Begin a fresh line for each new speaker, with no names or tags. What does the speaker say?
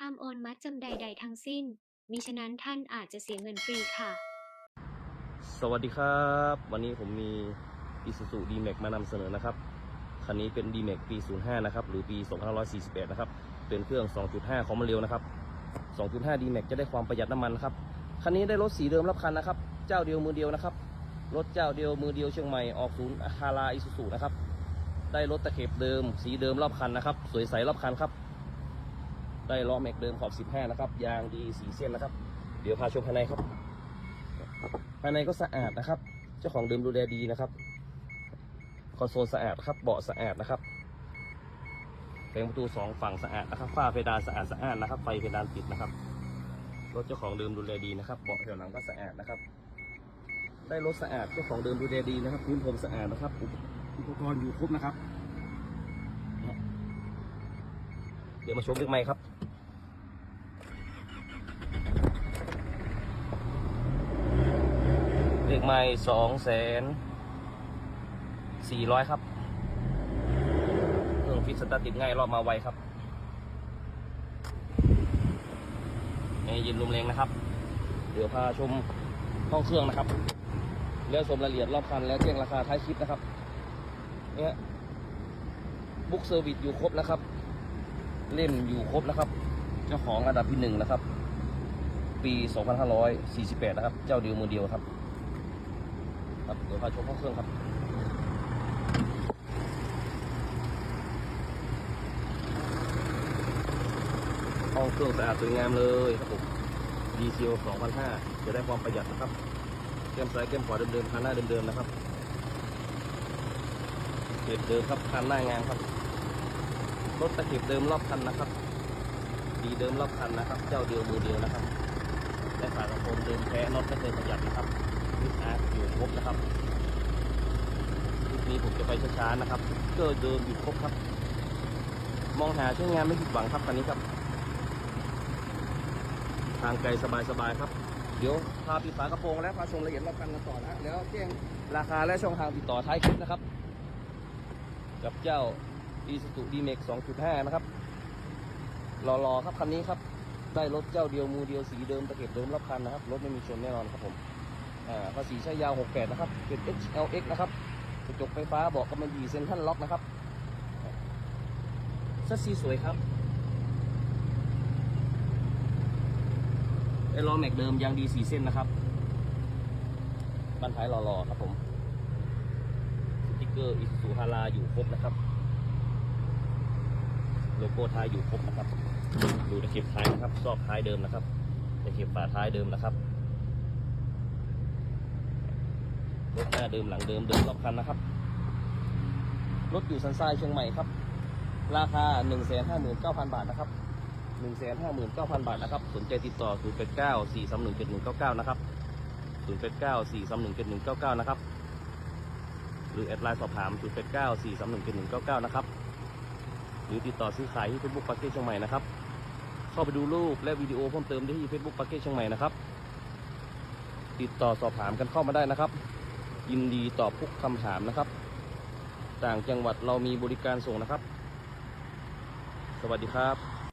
ห้ามโอนมัดจำใด ๆ ทั้งสิ้น มิฉะนั้นท่านอาจจะเสียเงินฟรีค่ะ
สวัสดีครับ วันนี้ผมมี Isuzu D-Max มานำเสนอนะครับ คันนี้เป็น D-Max ปี 05 นะครับ หรือปี 2548นะครับ เป็นเครื่อง 2.5 ของมันเร็วนะครับ 2.5 D-Max จะได้ความประหยัดน้ำมันครับ คันนี้ได้รถสีเดิมรับคันนะครับ เจ้าเดียวมือเดียวนะครับ รถเจ้าเดียวมือเดียวเชียงใหม่ ออกศูนย์คาราอิสุสุนะครับ ได้รถตะเข็บเดิม สีเดิมรอบคันนะครับ สวยใสรอบคันครับ ได้ล้อแม็กเดิมขอบ 15 นะครับ ยางดีสีเส้นนะครับ เดี๋ยวพาชมภายในครับ ภายในก็สะอาดนะครับ เจ้าของเดิมดูแลดีนะครับ คอนโซลสะอาดครับ เบาะสะอาดนะครับแผงประตูสองฝั่งสะอาดนะครับ ฝ้าเพดานสะอาดสะอาดนะครับ ไฟเพดานติดนะครับ รถเจ้าของเดิมดูแลดีนะครับ เบาะแถวหลังก็สะอาดนะครับ ได้รถสะอาดเจ้าของเดิมดูแลดีนะครับ พื้นพรมสะอาดนะครับ อุปกรณ์อยู่ครบนะครับ เดี๋ยวมาชมเลขไม้ครับ เลขไม้สองแสนสี่ร้อยครับเครื่องฟิตสตาร์ติดง่ายรอบมาไวครับแอร์เย็นลมแรงนะครับ เดี๋ยวพาชมห้องเครื่องนะครับ แล้วชมรายละเอียดรอบคัน แล้วแจ้งราคาท้ายคลิปนะครับ เนี่ยบุ๊กเซอร์วิสอยู่ครบนะครับ เล่มอยู่ครบนะครับ เจ้าของอันดับที่หนึ่งนะครับ ปี 2548 นะครับ เจ้าเดียวมือเดียวครับ ครับเดี๋ยวพาชมห้องเครื่องครับห้องเครื่องสะอาดสวยงามเลยครับผมดีเซล2,500จะได้ความประหยัดนะครับแก้มซ้ายแก้มขวาเดิมๆคันหน้าเดิมๆนะครับเก็บเดิมครับคันหน้างานครับรถตะเข็บเดิมรอบคันนะครับดีเดิมรอบคันนะครับ เจ้าเดียวมือเดียวนะครับและฝากระโปรงเดิมแท้น็อตไม่เคยขยับนะครับ วิสอาร์อยู่ครบนะครับคลิปนี้ผมจะไปช้าๆนะครับเกอร์เดิมอยู่ครบครับ มองหาใช้งานไม่ผิดหวังครับคันนี้ครับ ทางไกลสบายๆครับ เดี๋ยวพาปิดฝากระโปรงและพาชมละเอียดรอบคันกันต่อนะแล้วแจ้งราคาและช่องทางติดต่อท้ายคลิปนะครับ กับเจ้า i s u z u D-Max 2.5 นะครับรอๆครับคันนี้ครับได้รถเจ้าเดียวมือเดียวสีเดิมตะเข็บเดิมรับคันนะครับ รถไม่มีชนแน่นอนครับผม ภาษีใช้ยาว 68 นะครับ เป็น HLX นะครับ กระจกไฟฟ้าเบอกกำมะหยี่เซ็นทรัลล็อกนะครับซัสซีสวยครับไอ้ล้อแม็กเดิมยางดีสีเส้นนะครับบันท้ายรอๆครับผม สติกเกอร์อิซูฮาราอยู่ครบนะครับ โลโก้ท้ายอยู่ครบนะครับ ดูตะเข็บท้ายนะครับ ซอกท้ายเดิมนะครับตะเข็บฝาท้ายเดิมนะครับ รถหน้าเดิมหลังเดิมเดิมรอบคันนะครับ รถอยู่สันทรายเชียงใหม่ครับ ราคา 1 5 9 0 0 0 บาทนะครับ 1 5 9 0 0 0 บาทนะครับ สนใจติดต่อ 0 8 9 4 3 1 7 1 9 9 นะครับ 0 8 9 4 3 1 7 1 9 9 นะครับ หรือแอดไลน์สอบถาม 0 8 9 4 3 1 7 1 9 9 นะครับ หรือติดต่อซื้อขายที่ Facebook ปาร์เก็ตเชียงใหม่นะครับ เข้าไปดูรูปและวิดีโอเพิ่มเติมได้ที่ Facebook ปาร์เก็ตเชียงใหม่นะครับติดต่อสอบถามกันเข้ามาได้นะครับ ยินดีตอบทุกคำถามนะครับ ต่างจังหวัดเรามีบริการส่งนะครับ สวัสดีครับ